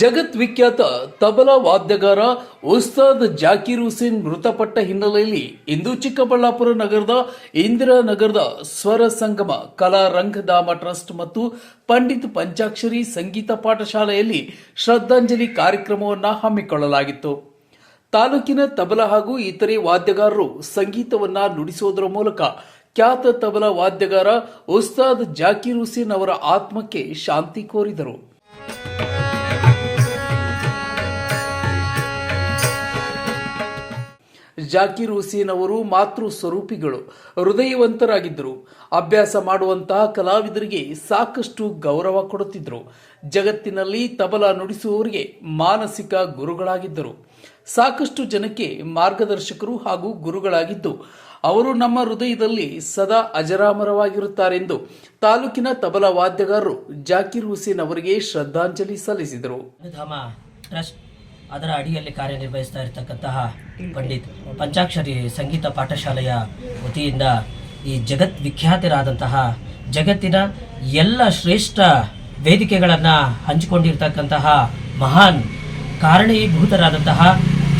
ಜಗತ್ ವಿಖ್ಯಾತ ತಬಲಾ ವಾದ್ಯಗಾರ ಉಸ್ತಾದ್ ಜಾಕೀರ್ ಹುಸೇನ್ ಮೃತಪಟ್ಟ ಹಿನ್ನೆಲೆಯಲ್ಲಿ ಇಂದು ಚಿಕ್ಕಬಳ್ಳಾಪುರ ನಗರದ ಇಂದಿರಾನಗರದ ಸ್ವರ ಸಂಗಮ ಕಲಾ ರಂಗಧಾಮ ಟ್ರಸ್ಟ್ ಮತ್ತು ಪಂಡಿತ್ ಪಂಚಾಕ್ಷರಿ ಸಂಗೀತ ಪಾಠಶಾಲೆಯಲ್ಲಿ ಶ್ರದ್ಧಾಂಜಲಿ ಕಾರ್ಯಕ್ರಮವನ್ನು ಹಮ್ಮಿಕೊಳ್ಳಲಾಗಿತ್ತು. ತಾಲೂಕಿನ ತಬಲಾ ಹಾಗೂ ಇತರೆ ವಾದ್ಯಗಾರರು ಸಂಗೀತವನ್ನ ನುಡಿಸುವುದರ ಮೂಲಕ ಖ್ಯಾತ ತಬಲಾ ವಾದ್ಯಗಾರ ಉಸ್ತಾದ್ ಜಾಕೀರ್ ಹುಸೇನ್ ಅವರ ಆತ್ಮಕ್ಕೆ ಶಾಂತಿ ಕೋರಿದರು. ಜಾಕೀರ್ ಹುಸೇನ್ ಅವರು ಮಾತೃ ಸ್ವರೂಪಿಗಳು ಹೃದಯವಂತರಾಗಿದ್ದರು. ಅಭ್ಯಾಸ ಮಾಡುವಂತಹ ಕಲಾವಿದರಿಗೆ ಸಾಕಷ್ಟು ಗೌರವ ಕೊಡುತ್ತಿದ್ದರು. ಜಗತ್ತಿನಲ್ಲಿ ತಬಲಾ ನುಡಿಸುವವರಿಗೆ ಮಾನಸಿಕ ಗುರುಗಳಾಗಿದ್ದರು. ಸಾಕಷ್ಟು ಜನಕ್ಕೆ ಮಾರ್ಗದರ್ಶಕರು ಹಾಗೂ ಗುರುಗಳಾಗಿದ್ದು, ಅವರು ನಮ್ಮ ಹೃದಯದಲ್ಲಿ ಸದಾ ಅಜರಾಮರವಾಗಿರುತ್ತಾರೆಂದು ತಾಲೂಕಿನ ತಬಲಾ ವಾದ್ಯಗಾರರು ಜಾಕಿರ್ ಹುಸೇನ್ ಅವರಿಗೆ ಶ್ರದ್ಧಾಂಜಲಿ ಸಲ್ಲಿಸಿದರು. ಅದರ ಅಡಿಯಲ್ಲಿ ಕಾರ್ಯನಿರ್ವಹಿಸ್ತಾ ಇರತಕ್ಕಂತಹ ಪಂಡಿತ್ ಪಂಚಾಕ್ಷರಿ ಸಂಗೀತ ಪಾಠಶಾಲೆಯ ವತಿಯಿಂದ ಈ ಜಗತ್ ವಿಖ್ಯಾತರಾದಂತಹ ಜಗತ್ತಿನ ಎಲ್ಲ ಶ್ರೇಷ್ಠ ವೇದಿಕೆಗಳನ್ನು ಹಂಚಿಕೊಂಡಿರ್ತಕ್ಕಂತಹ ಮಹಾನ್ ಕಾರಣೀಭೂತರಾದಂತಹ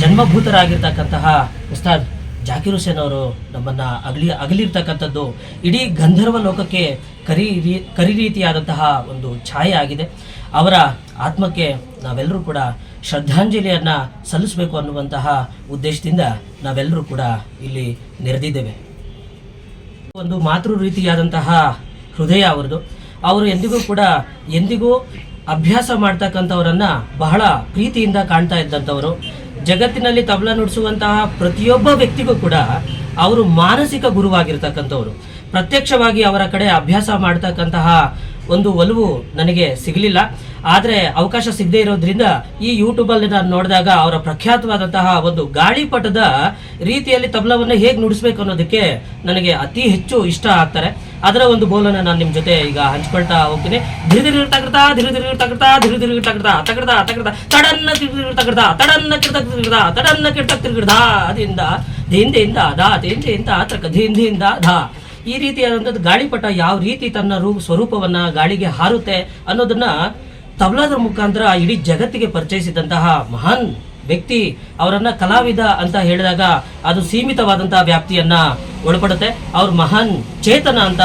ಜನ್ಮಭೂತರಾಗಿರ್ತಕ್ಕಂತಹ ಉಸ್ತಾದ್ ಜಾಕೀರ್ ಹುಸೇನ್ ಅವರು ನಮ್ಮನ್ನ ಅಗಲಿ, ಅಗಲಿರ್ತಕ್ಕಂಥದ್ದು ಇಡೀ ಗಂಧರ್ವ ಲೋಕಕ್ಕೆ ಕರಿ ರೀ, ಕರಿ ರೀತಿಯಾದಂತಹ ಒಂದು ಛಾಯೆ ಆಗಿದೆ. ಅವರ ಆತ್ಮಕ್ಕೆ ನಾವೆಲ್ಲರೂ ಕೂಡ ಶ್ರದ್ಧಾಂಜಲಿಯನ್ನು ಸಲ್ಲಿಸಬೇಕು ಅನ್ನುವಂತಹ ಉದ್ದೇಶದಿಂದ ನಾವೆಲ್ಲರೂ ಕೂಡ ಇಲ್ಲಿ ನೆರೆದಿದ್ದೇವೆ. ಒಂದು ಮಾತೃ ರೀತಿಯಾದಂತಹ ಹೃದಯ ಅವರದು. ಅವರು ಎಂದಿಗೂ ಕೂಡ ಎಂದಿಗೂ ಅಭ್ಯಾಸ ಮಾಡ್ತಕ್ಕಂಥವರನ್ನು ಬಹಳ ಪ್ರೀತಿಯಿಂದ ಕಾಣ್ತಾ ಇದ್ದಂಥವರು. ಜಗತ್ತಿನಲ್ಲಿ ತಬಲ ನುಡಿಸುವಂತಹ ಪ್ರತಿಯೊಬ್ಬ ವ್ಯಕ್ತಿಗೂ ಕೂಡ ಅವರು ಮಾನಸಿಕ ಗುರುವಾಗಿರ್ತಕ್ಕಂಥವ್ರು. ಪ್ರತ್ಯಕ್ಷವಾಗಿ ಅವರ ಕಡೆ ಅಭ್ಯಾಸ ಮಾಡ್ತಕ್ಕಂತಹ ಒಂದು ಒಲವು ನನಗೆ ಸಿಗಲಿಲ್ಲ. ಆದರೆ ಅವಕಾಶ ಸಿಗದೇ ಇರೋದ್ರಿಂದ ಈ ಯೂಟ್ಯೂಬಲ್ಲಿ ನಾನು ನೋಡಿದಾಗ ಅವರ ಪ್ರಖ್ಯಾತವಾದಂತಹ ಒಂದು ಗಾಳಿಪಟದ ರೀತಿಯಲ್ಲಿ ತಬಲವನ್ನು ಹೇಗೆ ನುಡಿಸ್ಬೇಕು ಅನ್ನೋದಕ್ಕೆ ನನಗೆ ಅತಿ ಹೆಚ್ಚು ಇಷ್ಟ ಆಗ್ತಾರೆ. ಅದರ ಒಂದು ಬೋಲನ್ನ ನಾನು ನಿಮ್ಮ ಜೊತೆ ಈಗ ಹಂಚ್ಕೊಳ್ತಾ ಹೋಗ್ತೀನಿ. ಧಿರಿ ಧಿರಿ ತಗಡ್ತಾ, ಧಿರಿ ಧಿರಿ ತಗಡ್ತಾ, ಧಿರಿ ಧಿರಿ ತಗಡ್ತಾ ತಗಡ್ತಾ ತಗಡ್ತಾ, ತಡನ್ನ ತಿರುಗಿ ತಗಡ್ತಾ, ತಡನ್ನ ತಿರುಗಿದ ತಡನ್ನ ಕಿಡ್ತ ತಿರುಗಿದ ಅದಿಂದ ದಿಂದಿಂದ ದಾ ದಿಂದಿಂದ ತಕ ದಿಂದಿಂದ ಧಾ ಈ ರೀತಿಯಾದಂಥದ್ದು ಗಾಳಿಪಟ ಯಾವ ರೀತಿ ತನ್ನ ರೂಪ ಸ್ವರೂಪವನ್ನ ಗಾಳಿಗೆ ಹಾರುತ್ತೆ ಅನ್ನೋದನ್ನ ತಬಲಾದ ಮುಖಾಂತರ ಇಡೀ ಜಗತ್ತಿಗೆ ಪರಿಚಯಿಸಿದಂತಹ ಮಹಾನ್ ವ್ಯಕ್ತಿ ಅವರನ್ನ ಕಲಾವಿದ ಅಂತ ಹೇಳಿದಾಗ ಅದು ಸೀಮಿತವಾದಂತಹ ವ್ಯಾಪ್ತಿಯನ್ನ ಒಳಪಡುತ್ತೆ. ಅವ್ರ ಮಹಾನ್ ಚೇತನ ಅಂತ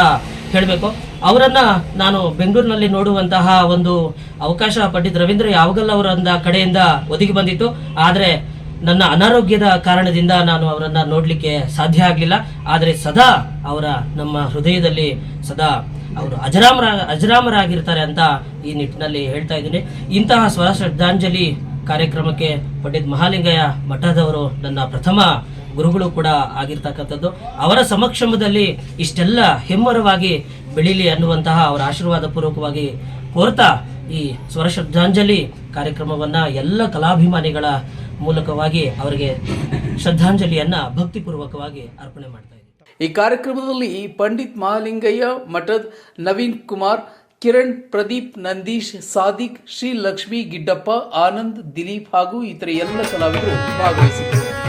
ಹೇಳಬೇಕು. ಅವರನ್ನ ನಾನು ಬೆಂಗಳೂರಿನಲ್ಲಿ ನೋಡುವಂತಹ ಒಂದು ಅವಕಾಶ ಪಂಡಿತ್ ರವೀಂದ್ರ ಯಾವಾಗಲ್ಲ ಅವರ ಕಡೆಯಿಂದ ಒದಗಿ ಬಂದಿತ್ತು. ಆದರೆ ನನ್ನ ಅನಾರೋಗ್ಯದ ಕಾರಣದಿಂದ ನಾನು ಅವರನ್ನ ನೋಡಲಿಕ್ಕೆ ಸಾಧ್ಯ ಆಗಲಿಲ್ಲ. ಆದರೆ ಸದಾ ಅವರ ನಮ್ಮ ಹೃದಯದಲ್ಲಿ ಸದಾ ಅವರು ಅಜರಾಮರ, ಅಜರಾಮರಾಗಿರ್ತಾರೆ ಅಂತ ಈ ನಿಟ್ಟಿನಲ್ಲಿ ಹೇಳ್ತಾ ಇದ್ದೀನಿ. ಇಂತಹ ಸ್ವರ ಶ್ರದ್ಧಾಂಜಲಿ ಕಾರ್ಯಕ್ರಮಕ್ಕೆ ಪಂಡಿತ್ ಮಹಾಲಿಂಗಯ್ಯ ಮಠದವರು ನನ್ನ ಪ್ರಥಮ ಗುರುಗಳು ಕೂಡ ಆಗಿರ್ತಕ್ಕಂಥದ್ದು. ಅವರ ಸಮಕ್ಷಮದಲ್ಲಿ ಇಷ್ಟೆಲ್ಲ ಹೆಮ್ಮರವಾಗಿ ಬೆಳೀಲಿ ಅನ್ನುವಂತಹ ಅವರ ಆಶೀರ್ವಾದ ಪೂರ್ವಕವಾಗಿ ಕೋರ್ತಾ ಈ ಸ್ವರ ಶ್ರದ್ಧಾಂಜಲಿ ಕಾರ್ಯಕ್ರಮವನ್ನ ಎಲ್ಲ ಕಲಾಭಿಮಾನಿಗಳ ಮೂಲಕವಾಗಿ ಅವರಿಗೆ ಶ್ರದ್ಧಾಂಜಲಿಯನ್ನ ಭಕ್ತಿಪೂರ್ವಕವಾಗಿ ಅರ್ಪಣೆ ಮಾಡ್ತಾ ಈ ಕಾರ್ಯಕ್ರಮದಲ್ಲಿ ಪಂಡಿತ್ ಮಹಾಲಿಂಗಯ್ಯ, ಮಠದ್ ನವೀನ್ ಕುಮಾರ್, ಕಿರಣ್ ಪ್ರದೀಪ್, ನಂದೀಶ್, ಸಾದಿಕ್, ಶ್ರೀ ಲಕ್ಷ್ಮಿ ಗಿಡ್ಡಪ್ಪ, ಆನಂದ್, ದಿಲೀಪ್ ಹಾಗೂ ಇತರ ಎಲ್ಲ ಕಲಾವಿದರು ಭಾಗವಹಿಸಿದ್ದರು.